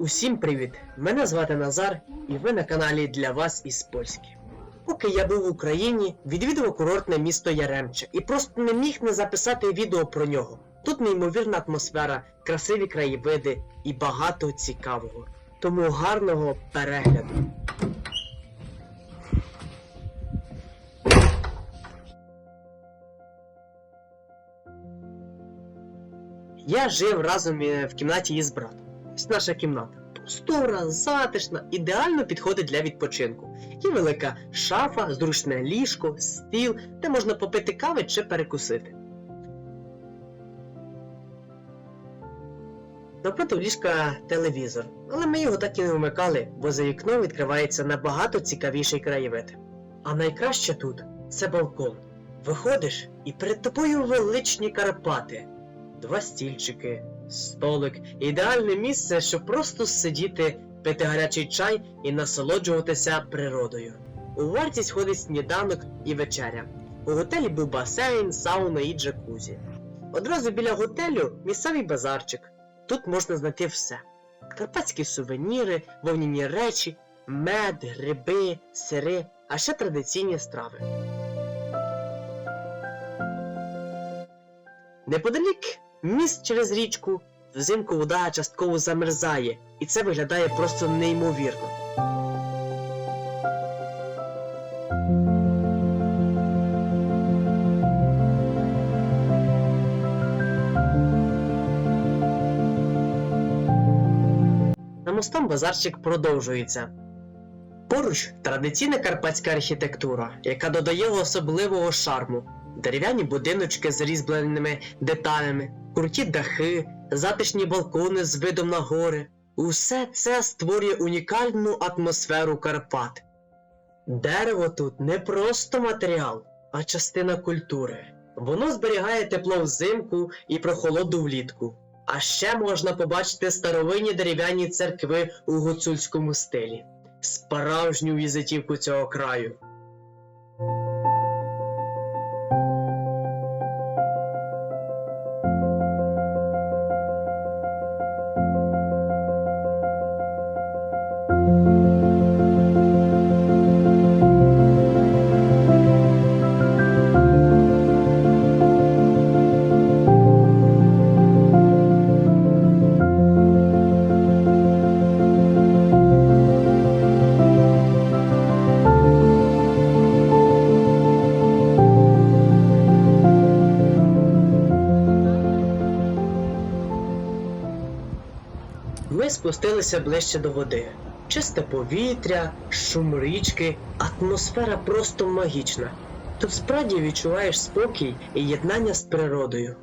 Усім привіт! Мене звати Назар, і ви на каналі для вас із Польськи. Поки я був в Україні, відвідував курортне місто Яремче і просто не міг не записати відео про нього. Тут неймовірна атмосфера, красиві краєвиди і багато цікавого. Тому гарного перегляду. Я жив разом е, в кімнаті із братом. Наша кімната. Простора, затишна, ідеально підходить для відпочинку. Є велика шафа, зручне ліжко, стіл, де можна попити кави чи перекусити. Напроти ліжка телевізор, але ми його так і не вмикали, бо за вікном відкривається набагато цікавіший краєвид. А найкраще тут це балкон. Виходиш, і перед тобою величні Карпати. Два стільчики, столик, ідеальне місце, щоб просто сидіти, пити гарячий чай і насолоджуватися природою. У вартість ходить сніданок і вечеря. У готелі був басейн, сауна і джакузі. Одразу біля готелю місцевий базарчик. Тут можна знайти все: карпатські сувеніри, вовняні речі, мед, гриби, сири, а ще традиційні страви. Неподалік міст через річку, взимку вода частково замерзає, і це виглядає просто неймовірно. На мостом базарчик продовжується. Поруч традиційна карпатська архітектура, яка додає особливого шарму. Дерев'яні будиночки з різьбленими деталями, круті дахи, затишні балкони з видом на гори. Усе це створює унікальну атмосферу Карпат. Дерево тут не просто матеріал, а частина культури. Воно зберігає тепло взимку і прохолоду влітку. А ще можна побачити старовинні дерев'яні церкви у гуцульському стилі, справжню візитівку цього краю. Ми спустилися ближче до води. Чисте повітря, шум річки, атмосфера просто магічна. Тут справді відчуваєш спокій і єднання з природою.